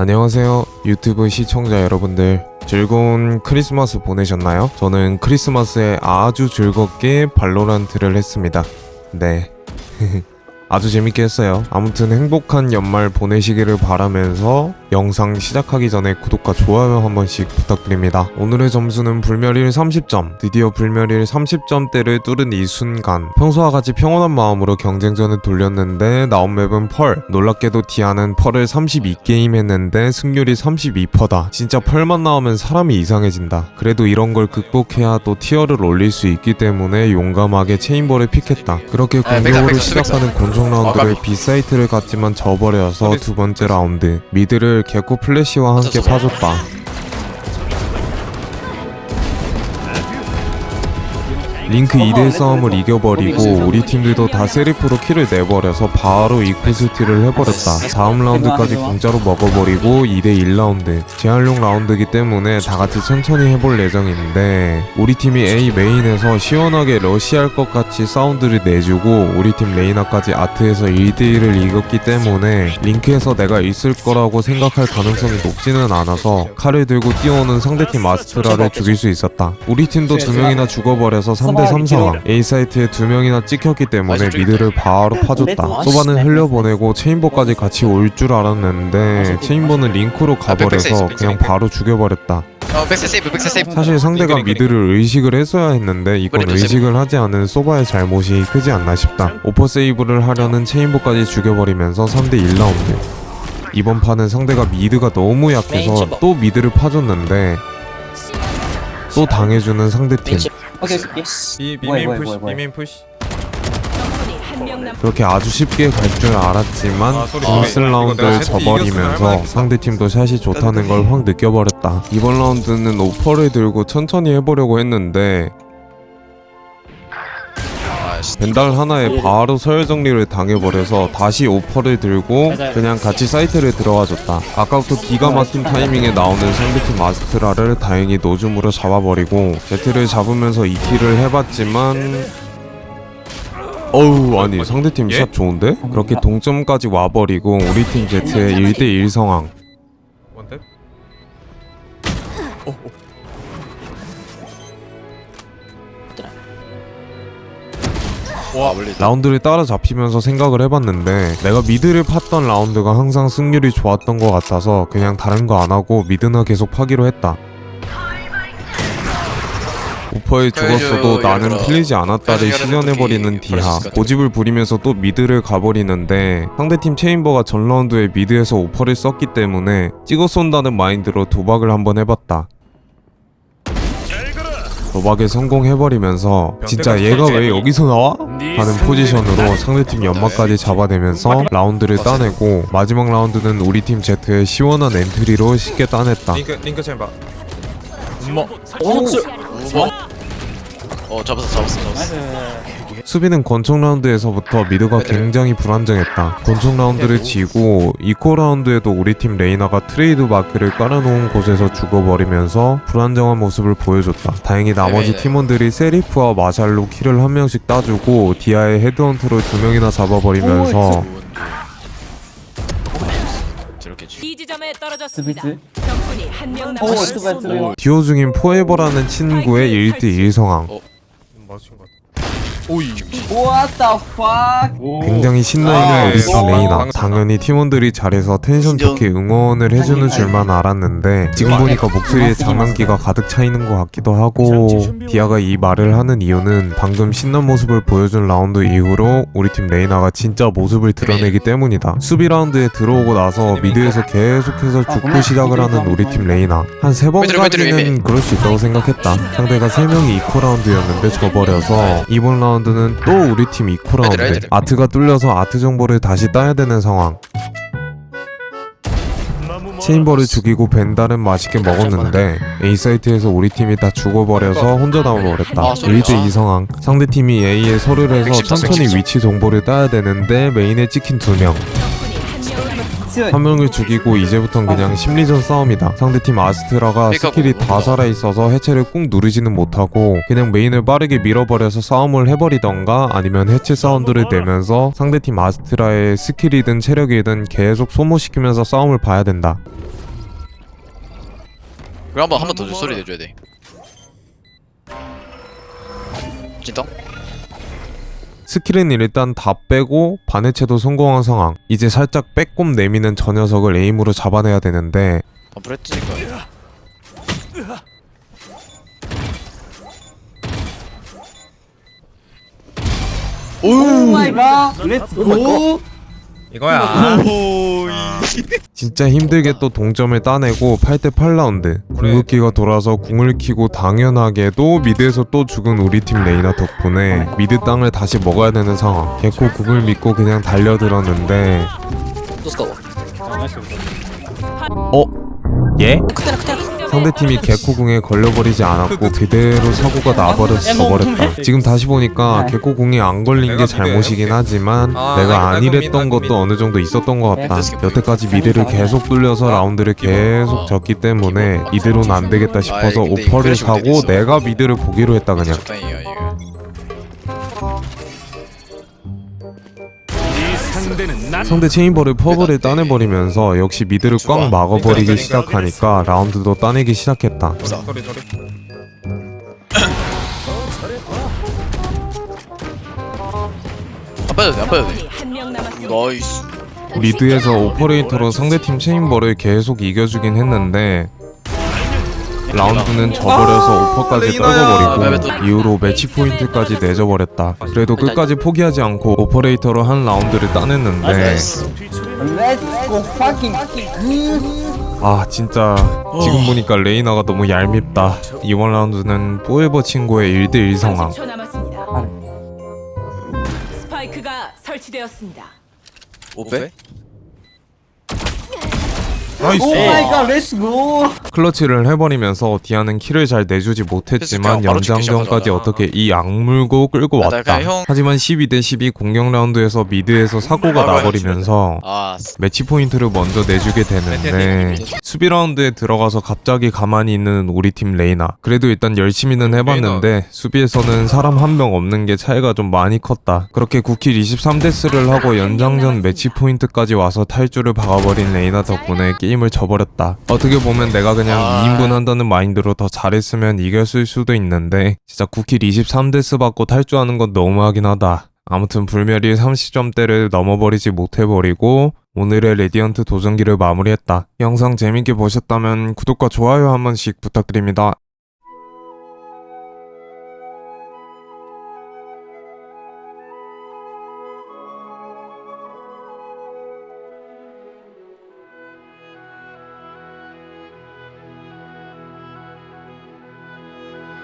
안녕하세요. 유튜브 시청자 여러분들. 즐거운 크리스마스 보내셨나요? 저는 크리스마스에 아주 즐겁게 발로란트를 했습니다. 네. 아주 재밌게 했어요. 아무튼 행복한 연말 보내시기를 바라면서 영상 시작하기 전에 구독과 좋아요 한 번씩 부탁드립니다. 오늘의 점수는 불멸일 30점. 드디어 불멸일 30점대를 뚫은 이 순간 평소와 같이 평온한 마음으로 경쟁전을 돌렸는데 나온 맵은 펄. 놀랍게도 디아는 펄을 32게임 했는데 승률이 32%다. 진짜 펄만 나오면 사람이 이상해진다. 그래도 이런 걸 극복해야 또 티어를 올릴 수 있기 때문에 용감하게 체인볼을 픽했다. 그렇게 아, 백사, 공격으로 백사, 시작하는 백사. 권총 라운드를 아, B 사이트를 갔지만 져버려서 두 번째 라운드 미드를 개코 플래시와 함께. 파줬다. 링크 2대 싸움을 이겨버리고 우리 팀들도 다 세리프로 킬을 내버려서 바로 이쿠스티를 해버렸다. 다음 라운드까지 공짜로 먹어버리고 2대 1라운드 제한용 라운드이기 때문에 다 같이 천천히 해볼 예정인데 우리 팀이 A 메인에서 시원하게 러시할 것 같이 사운드를 내주고 우리 팀 레이나까지 아트에서 1대 1을 이겼기 때문에 링크에서 내가 있을 거라고 생각할 가능성이 높지는 않아서 칼을 들고 뛰어오는 상대팀 아스트라를 죽일 수 있었다. 우리 팀도 두 명이나 죽어버려서 3대 3 상황. A 사이트에 두 명이나 찍혔기 때문에 미드를 바로 파줬다. 소바는 흘려보내고 체인버까지 같이 올 줄 알았는데 체인버는 링크로 가버려서 그냥 바로 죽여버렸다. 어 백세 세이브 백세 세이브 사실 상대가 미드를 의식을 했어야 했는데 이건 그래도 의식을 하지 않은 소바의 잘못이 크지 않나 싶다. 오퍼 세이브를 하려는 체인버까지 죽여버리면서 3대 1라운드. 이번 판은 상대가 미드가 너무 약해서 또 미드를 파줬는데 또 당해주는 상대팀. 오케이 오케이 비 뭐야, 푸시 뭐야. 비메인 푸시 그렇게 아주 쉽게 갈 줄 알았지만 아, 소리, 소리. 이거 라운드를 내가 세트 이겼으면 져버리면서 할만하겠다. 상대팀도 샷이 좋다는 걸 확 느껴버렸다. 이번 라운드는 오퍼를 들고 천천히 해보려고 했는데 벤달 하나에 바로 서열 정리를 당해버려서 다시 오퍼를 들고 그냥 같이 사이트를 들어가줬다. 아까부터 기가 막힌 타이밍에 나오는 상대팀 아스트라를 다행히 노줌으로 잡아버리고 제트를 잡으면서 2킬을 해봤지만 어우 아니 상대팀 예? 샷 좋은데? 그렇게 동점까지 와버리고 우리 팀 제트의 1대1 상황 와 원래 라운드를 따라 잡히면서 생각을 해봤는데 내가 미드를 팠던 라운드가 항상 승률이 좋았던 것 같아서 그냥 다른 거 안 하고 미드나 계속 파기로 했다. 오퍼에 죽었어도 그래도 나는 틀리지 않았다를 실현해버리는 디하. 고집을 부리면서 또 미드를 가버리는데 상대팀 체인버가 전 라운드에 미드에서 오퍼를 썼기 때문에 찍어 쏜다는 마인드로 도박을 한번 해봤다 도박에 성공해버리면서 진짜 얘가 왜 여기서 나와? 하는 포지션으로 상대팀 연막까지 잡아내면서 라운드를 따내고 마지막 라운드는 우리 팀 Z의 시원한 엔트리로 쉽게 따냈다. 링크 링크 챔바 오 우버 어 잡았어 잡았어 잡았어 수비는 권총 라운드에서부터 미드가 굉장히 불안정했다. 권총 라운드를 지고 이코 라운드에도 우리 팀 레이나가 트레이드 마크를 깔아놓은 곳에서 죽어버리면서 불안정한 모습을 보여줬다. 다행히 나머지 네. 팀원들이 세리프와 마샬로 킬을 한 명씩 따주고 디아의 헤드헌터를 두 명이나 잡아버리면서 저렇게 지이 지점에 떨어졌습니다. 스비트 적군이 한 명오 남았습니다. 스비트 스비트 듀오 중인 포에버라는 친구의 1대1 상황. 맞춘 것 같아 What the fuck? 굉장히 신나있는 아, 우리 예. 팀 어, 레이나 방금 당연히 팀원들이 잘해서 텐션 좋게 응원을 해주는 줄만 알았는데 지금 보니까 목소리에 장난기가 가득 차 있는 것 같기도 하고 디아가 이 말을 하는 이유는 방금 신난 모습을 보여준 라운드 이후로 우리 팀 레이나가 진짜 모습을 드러내기 때문이다. 수비 라운드에 들어오고 나서 미드에서 계속해서 죽고 시작을 하는 우리 팀 레이나. 한 세 번까지는 그럴 수 있다고 생각했다. 상대가 세 명이 이코 라운드였는데 져버려서 이번 라운드 는 또 우리 팀 이코 라운드 애들, 애들. 아트가 뚫려서 아트 정보를 다시 따야 되는 상황 체인버를 죽이고 벤달은 맛있게 먹었는데 A 사이트에서 우리 팀이 다 죽어버려서 혼자 나오버렸다. 아, 소리야. 1대2 상황. 상대 팀이 A에 서류를 해서 110, 천천히 110. 위치 정보를 따야 되는데 메인에 찍힌 두 명. 적군이 한명 명을 죽이고 이제부턴 그냥 심리전 싸움이다. 상대팀 아스트라가 그러니까 스킬이 뭐, 다 뭐. 살아있어서 해체를 꾹 누르지는 못하고 그냥 메인을 빠르게 밀어버려서 싸움을 해버리던가 아니면 해체 사운드를 내면서 상대팀 아스트라의 스킬이든 체력이든 계속 소모시키면서 싸움을 봐야 된다. 그럼 한번 한번더 소리 내줘야 돼 진짜? 스킬은 일단 다 빼고 반해체도 성공한 상황. 이제 살짝 빼꼼 내미는 저 녀석을 에임으로 잡아내야 되는데 덤플 했으니까 오 마이 갓. 렛츠 고. 이거야. 진짜 힘들게 또 동점을 따내고 8대 8라운드. 궁극기가 돌아서 궁을 키고 당연하게도 미드에서 또 죽은 우리 팀 레이나 덕분에 미드 땅을 다시 먹어야 되는 상황. 개코 궁을 믿고 그냥 달려들었는데. 어? 예? 상대팀이 개코궁에 걸려버리지 않았고 그대로 사고가 나버려서 져버렸다. 지금 다시 보니까 개코궁이 안 걸린 게 잘못이긴 하지만 아, 내가 안 일했던 아이고, 것도 어느 정도 있었던 것 같다. 네. 여태까지 미드를 계속 뚫려서 라운드를 계속 졌기 때문에 이대로는 안 되겠다 싶어서 근데 오퍼를 사고. 내가 미드를 보기로 했다 그냥 상대 체인버를 퍼블을 따내버리면서 역시 미드를 꽉 막아버리기 시작하니까 라운드도 따내기 시작했다. 안 빠져도 돼 안 빠져도 돼 적군이 한명 남았습니다. 나이스 미드에서 오퍼레이터로 상대팀 체인버를 계속 이겨주긴 했는데 라운드는 져버려서 오퍼까지 레이나야. 떨궈버리고 이후로 매치 포인트까지 내줘버렸다 그래도 끝까지 포기하지 않고 오퍼레이터로 한 라운드를 따냈는데. 아 진짜 지금 보니까 레이나가 너무 얄밉다 이번 라운드는 포에버 친구의 1대1 상황 30초 남았습니다. 스파이크가 설치되었습니다. 5배? 나이스 오 마이 갓. 렛츠 고. 클러치를 해버리면서 디아는 킬을 잘 내주지 못했지만 그냥 바로 죽기 연장전까지 시작하잖아. 어떻게 이 악물고 끌고 아, 나 왔다. 그냥 형- 하지만 12대 12 공격 라운드에서 미드에서 사고가 바로 나버리면서 아 매치 포인트를 먼저 내주게 되는데 수비 라운드에 들어가서 갑자기 가만히 있는 우리 팀 레이나 그래도 일단 열심히는 해봤는데 수비에서는 사람 한 명 없는 게 차이가 좀 많이 컸다 그렇게 9킬 23데스를 하고 연장전 매치 포인트까지 와서 탈주를 박아버린 레이나 덕분에 게임을 져버렸다 어떻게 보면 내가 그냥 아. 2인분 한다는 마인드로 더 잘했으면 이겼을 수도 있는데 진짜 9킬 23데스 받고 탈주하는 건 너무하긴 하다 아무튼 불멸이 30점대를 넘어버리지 못해버리고 오늘의 레디언트 도전기를 마무리했다. 영상 재밌게 보셨다면 구독과 좋아요 한 번씩 부탁드립니다.